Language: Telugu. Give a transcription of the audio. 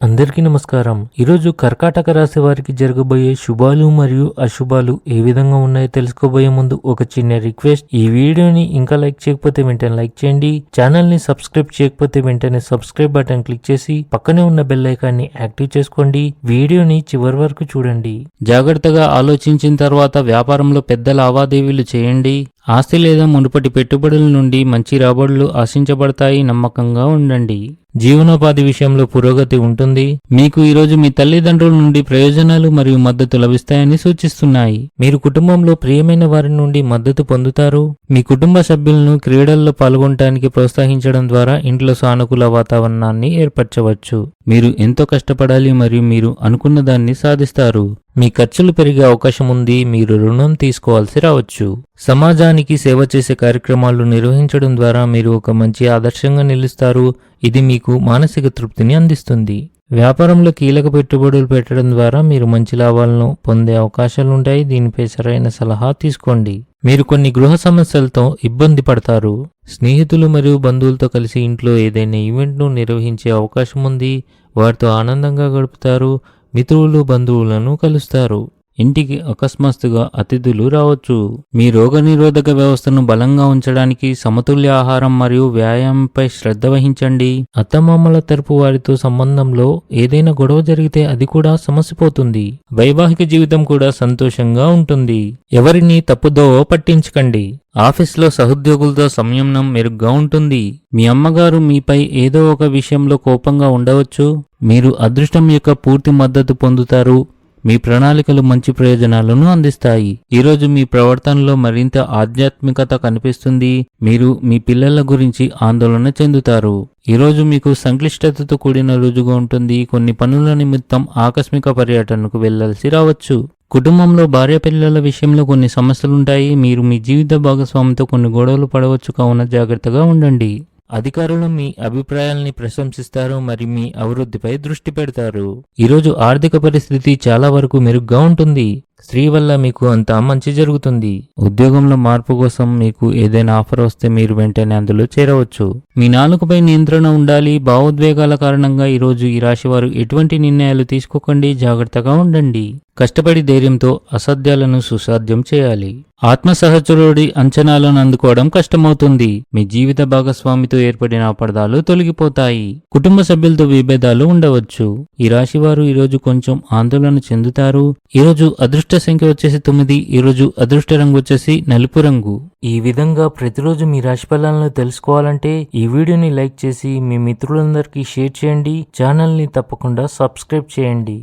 అందరికీ నమస్కారం. ఈరోజు కర్కాటక రాశి వారికి జరగబోయే శుభాలు మరియు అశుభాలు ఏ విధంగా ఉన్నాయో తెలుసుకోబోయే ముందు ఒక చిన్న రిక్వెస్ట్. ఈ వీడియోని ఇంకా లైక్ చేయకపోతే వెంటనే లైక్ చేయండి. ఛానల్ని సబ్స్క్రైబ్ చేయకపోతే వెంటనే సబ్స్క్రైబ్ బటన్ క్లిక్ చేసి పక్కనే ఉన్న బెల్ ఐకాన్ని యాక్టివ్ చేసుకోండి. వీడియోని చివరి వరకు చూడండి. జాగ్రత్తగా ఆలోచించిన తర్వాత వ్యాపారంలో పెద్ద లావాదేవీలు చేయండి. ఆస్తి లేదా మునుపటి పెట్టుబడుల నుండి మంచి రాబడులు ఆశించబడతాయి. నమ్మకంగా ఉండండి. జీవనోపాధి విషయంలో పురోగతి ఉంటుంది. మీకు ఈరోజు మీ తల్లిదండ్రుల నుండి ప్రయోజనాలు మరియు మద్దతు లభిస్తాయని సూచిస్తున్నాయి. మీరు కుటుంబంలో ప్రియమైన వారి నుండి మద్దతు పొందుతారు. మీ కుటుంబ సభ్యులను క్రీడల్లో పాల్గొనటానికి ప్రోత్సహించడం ద్వారా ఇంట్లో సానుకూల వాతావరణాన్ని ఏర్పరచవచ్చు. మీరు ఎంతో కష్టపడాలి మరియు మీరు అనుకున్న దాన్ని సాధిస్తారు. మీ ఖర్చులు పెరిగే అవకాశం ఉంది మీరు రుణం తీసుకోవాల్సి రావచ్చు. సమాజానికి సేవ చేసే కార్యక్రమాలు నిర్వహించడం ద్వారా మీరు ఒక మంచి ఆదర్శంగా నిలుస్తారు. ఇది మీకు మానసిక తృప్తిని అందిస్తుంది. వ్యాపారంలో కీలక పెట్టుబడులు పెట్టడం ద్వారా మీరు మంచి లాభాలను పొందే అవకాశాలుంటాయి దీనిపై సరైన సలహా తీసుకోండి. మీరు కొన్ని గృహ సమస్యలతో ఇబ్బంది పడతారు. స్నేహితులు మరియు బంధువులతో కలిసి ఇంట్లో ఏదైనా ఈవెంట్ను నిర్వహించే అవకాశం ఉంది. వారితో ఆనందంగా గడుపుతారు. మిత్రులు బంధువులను కలుస్తారు. ఇంటికి అకస్మాత్తుగా అతిథులు రావచ్చు. మీ రోగనిరోధక వ్యవస్థను బలంగా ఉంచడానికి సమతుల్య ఆహారం మరియు వ్యాయామంపై శ్రద్ధ వహించండి. అత్తమామల తరపు వారితో సంబంధంలో ఏదైనా గొడవ జరిగితే అది కూడా సమసిపోతుంది. వైవాహిక జీవితం కూడా సంతోషంగా ఉంటుంది. ఎవరిని తప్పుదోవ పట్టించకండి. ఆఫీస్లో సహోద్యోగులతో సంయమనం మెరుగ్గా ఉంటుంది. మీ అమ్మగారు మీపై ఏదో ఒక విషయంలో కోపంగా ఉండవచ్చు. మీరు అదృష్టం యొక్క పూర్తి మద్దతు పొందుతారు. మీ ప్రణాళికలు మంచి ప్రయోజనాలను అందిస్తాయి. ఈరోజు మీ ప్రవర్తనలో మరింత ఆధ్యాత్మికత కనిపిస్తుంది. మీరు మీ పిల్లల గురించి ఆందోళన చెందుతారు. ఈరోజు మీకు సంక్లిష్టతతో కూడిన రోజుగా ఉంటుంది. కొన్ని పనుల నిమిత్తం ఆకస్మిక పర్యటనకు వెళ్ళాల్సి రావచ్చు. కుటుంబంలో భార్య పిల్లల విషయంలో కొన్ని సమస్యలుంటాయి. మీరు మీ జీవిత భాగస్వామితో కొన్ని గొడవలు పడవచ్చు. కావున జాగ్రత్తగా ఉండండి. అధికారులు మీ అభిప్రాయాల్ని ప్రశంసిస్తారు మరి మీ అభివృద్ధిపై దృష్టి పెడతారు. ఈరోజు ఆర్థిక పరిస్థితి చాలా వరకు మెరుగ్గా ఉంటుంది. స్త్రీ వల్ల మీకు అంత మంచి జరుగుతుంది. ఉద్యోగంలో మార్పు కోసం మీకు ఏదైనా ఆఫర్ వస్తే మీరు వెంటనే అందులో చేరవచ్చు. మీ నాలుకపై నియంత్రణ ఉండాలి. భావోద్వేగాల కారణంగా ఈరోజు ఈ రాశి వారు ఎటువంటి నిర్ణయాలు తీసుకోకండి. జాగ్రత్తగా ఉండండి. కష్టపడి ధైర్యంతో అసాధ్యాలను సుసాధ్యం చేయాలి. ఆత్మ సహచరుడి అంచనాలను అందుకోవడం కష్టమవుతుంది. మీ జీవిత భాగస్వామితో ఏర్పడిన అపర్దాలు తొలగిపోతాయి. కుటుంబ సభ్యులతో విభేదాలు ఉండవచ్చు. ఈ రాశి వారు ఈరోజు కొంచెం ఆందోళన చెందుతారు. ఈరోజు అదృష్ట సంఖ్య వచ్చేసి తొమ్మిది ఈరోజు అదృష్ట రంగు వచ్చేసి నలుపు రంగు. ఈ విధంగా ప్రతిరోజు మీ రాశి ఫలాలను తెలుసుకోవాలంటే ఈ వీడియోని లైక్ చేసి మీ మిత్రులందరికీ షేర్ చేయండి. ఛానల్ని తప్పకుండా సబ్స్క్రైబ్ చేయండి.